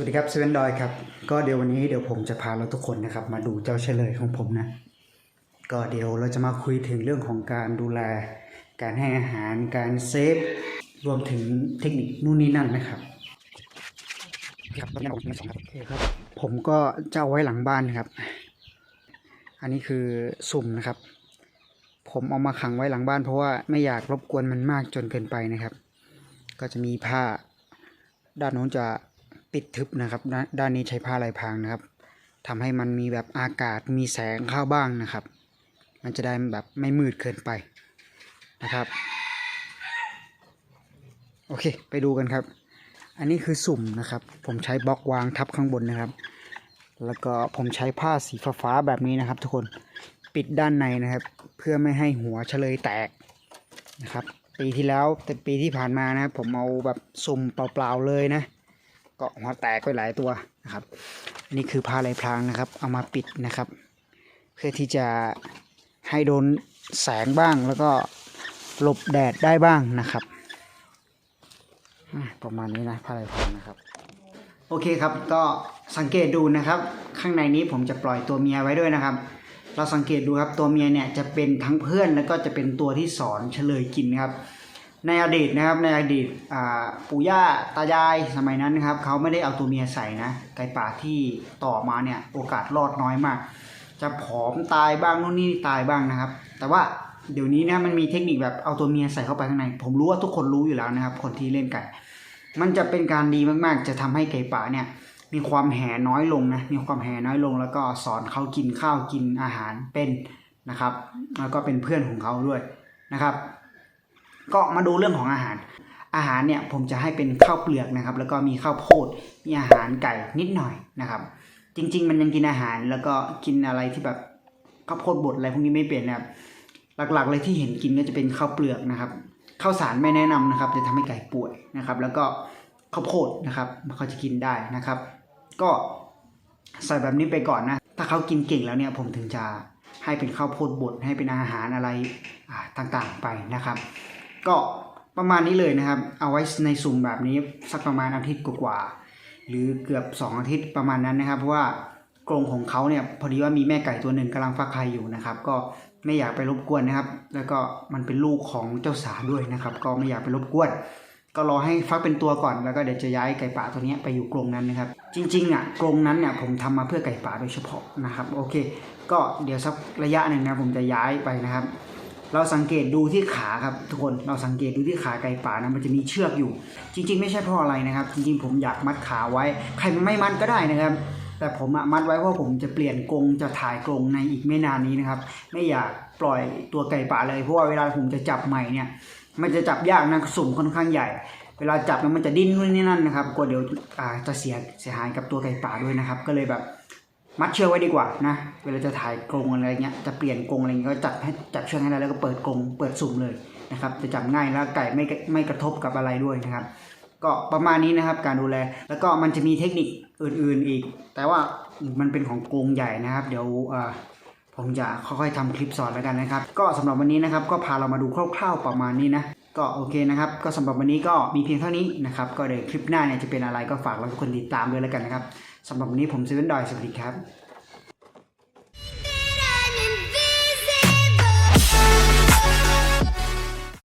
วัสดีครับเซเว่นดอยครับก็เดี๋ยววันนี้เดี๋ยวผมจะพาเราทุกคนนะครับ มาดูเจ้าเฉลยของผมนะ ก็เดี๋ยวเราจะมาคุยถึงเรื่องของการดูแล การให้อาหารการเซฟรวมถึงเทคนิคนู่นนี่นั่นนะครับครับตอนนี้ผมมีสองครับโอเคครับ ผมก็จะเอาไว้หลังบ้านนะครับ อันนี้คือสุ่มนะครับ ผมเอามาขังไว้หลังบ้าน เพราะว่าไม่อยากรบกวนมันมากจนเกินไปนะครับ ก็จะมีผ้าด้านโน้นจะ ปิดทึบนะครับด้านนี้ใช้ผ้าลายพรางนะครับทำให้มันมีแบบอากาศมีแสงเข้าบ้างนะครับ มันจะได้แบบไม่มืดเกินไปนะครับ โอเค ไปดูกันครับ อันนี้คือสุ่มนะครับ ผมใช้บล็อกวางทับข้างบนนะครับ แล้วก็ผมใช้ผ้าสีฟ้าแบบนี้นะครับ ทุกคนปิดด้านในนะครับ เพื่อไม่ให้หัวเฉลยแตกนะครับ ปีที่แล้วแต่ปีที่ผ่านมานะครับผมเอาแบบสุ่มเปล่าๆเลยนะ ก็หัวแตกไปหลายตัวนะครับ นี่คือผ้าลายพรางนะครับ เอามาปิดนะครับ เพื่อที่จะให้โดนแสงบ้างแล้วก็หลบแดดได้บ้างนะครับ ประมาณนี้นะผ้าลายพรางนะครับ โอเคครับก็สังเกตดูนะครับ ข้างในนี้ผมจะปล่อยตัวเมียไว้ด้วยนะครับ เราสังเกตดูครับตัวเมียเนี่ยจะเป็นทั้งเพื่อนแล้วก็จะเป็นตัวที่สอนเฉลยกินนะครับ ในอดีตนะครับในอดีตปู่ย่าตายายสมัยนั้นนะครับเขาไม่ได้เอาตัวเมียใส่นะไก่ป่าที่ต่อมาเนี่ยโอกาสรอดน้อยมาก จะผอมตายบ้างนู่นนี่ตายบ้างนะครับ แต่ว่าเดี๋ยวนี้นะมันมีเทคนิคแบบเอาตัวเมียใส่เข้าไปข้างใน ผมรู้ว่าทุกคนรู้อยู่แล้วนะครับ คนที่เล่นไก่ มันจะเป็นการดีมากๆ จะทำให้ไก่ป่าเนี่ยมีความแห่น้อยลงนะมีความแห่น้อยลง แล้วก็สอนเขากินข้าวกินอาหารเป็นนะครับ แล้วก็เป็นเพื่อนของเขาด้วยนะครับ ก็มาดูเรื่องของอาหาร อาหารเนี่ยผมจะให้เป็นข้าวเปลือกนะครับ แล้วก็มีข้าวโพดมีอาหารไก่นิดหน่อยนะครับ จริง ๆ มันยังกินอาหารแล้วก็กินอะไรที่แบบข้าวโพดบดอะไรพวกนี้ไม่เป็นนะครับ หลักๆเลยที่เห็นกินก็จะเป็นข้าวเปลือกนะครับข้าวสารไม่แนะนำนะครับ จะทำให้ไก่ป่วยนะครับ แล้วก็ข้าวโพดนะครับเขาจะกินได้นะครับ ก็ใส่แบบนี้ไปก่อนนะ ถ้าเขากินเก่งแล้วเนี่ยผมถึงจะให้เป็นข้าวโพดบดให้เป็นอาหารอะไรต่างๆไปนะครับ ก็ประมาณนี้เลยนะครับ เอาไว้ในสุ่มแบบนี้สักประมาณอาทิตย์กว่าๆหรือเกือบ 2 อาทิตย์ประมาณนั้นนะครับ เพราะว่ากรงของเขาเนี่ยพอดีว่ามีแม่ไก่ตัวหนึ่งกำลังฟักไข่อยู่นะครับ ก็ไม่อยากไปรบกวนนะครับ แล้วก็มันเป็นลูกของเจ้าสาด้วยนะครับ ก็ไม่อยากไปรบกวน ก็รอให้ฟักเป็นตัวก่อนแล้วก็เดี๋ยวจะย้ายไก่ป่าตัวนี้ไปอยู่กรงนั้นนะครับ จริงๆอะกรงนั้นเนี่ยผมทำมาเพื่อไก่ป่าโดยเฉพาะนะครับ โอเค ก็เดี๋ยวสักระยะหนึ่งนะผมจะย้ายไปนะครับ เราสังเกตดูที่ขาครับทุกคนเราสังเกตดูที่ขาไก่ป่านะมันจะมีเชือกอยู่ จริง ๆ ไม่ใช่เพราะอะไรนะครับ จริง ๆ ผมอยากมัดขาไว้ ใครไม่มัดก็ได้นะครับ แต่ผมมัดไว้เพราะผมจะเปลี่ยนกรงจะถ่ายกรงในอีกไม่นานนี้นะครับ ไม่อยากปล่อยตัวไก่ป่าเลยเพราะว่าเวลาผมจะจับใหม่เนี่ย มันจะจับยากนะสุ่มค่อนข้างใหญ่เวลาจับแล้วมันจะดิ้นนู่นนี่นั่นนะครับกลัวเดี๋ยวจะเสียเสียหายกับตัวไก่ป่าด้วยนะครับ ก็เลยแบบ มัดเชือกไว้ดีกว่านะเวลาจะถ่ายกรงอะไรเงี้ยจะเปลี่ยนกรงอะไรเงี้ยก็จับให้จับเชือกให้ได้แล้วก็เปิดกรงเปิดสุ่มเลยนะครับจะจับง่ายแล้วไก่ไม่ไม่กระทบกับอะไรด้วยนะครับ ก็ประมาณนี้นะครับการดูแลแล้วก็มันจะมีเทคนิคอื่นๆอีก แต่ว่ามันเป็นของกรงใหญ่นะครับ เดี๋ยวผมจะค่อยๆทำคลิปสอนแล้วกันนะครับ ก็สำหรับวันนี้นะครับก็พาเรามาดูคร่าวๆประมาณนี้นะก็โอเคนะครับ ก็สำหรับวันนี้ก็มีเพียงเท่านี้นะครับ ก็เดี๋ยวคลิปหน้าเนี่ยจะเป็นอะไรก็ฝากเราทุกคนติดตามด้วยแล้วกันนะครับ สำหรับนี้ผมซีเว่นดอยสวัสดีครับ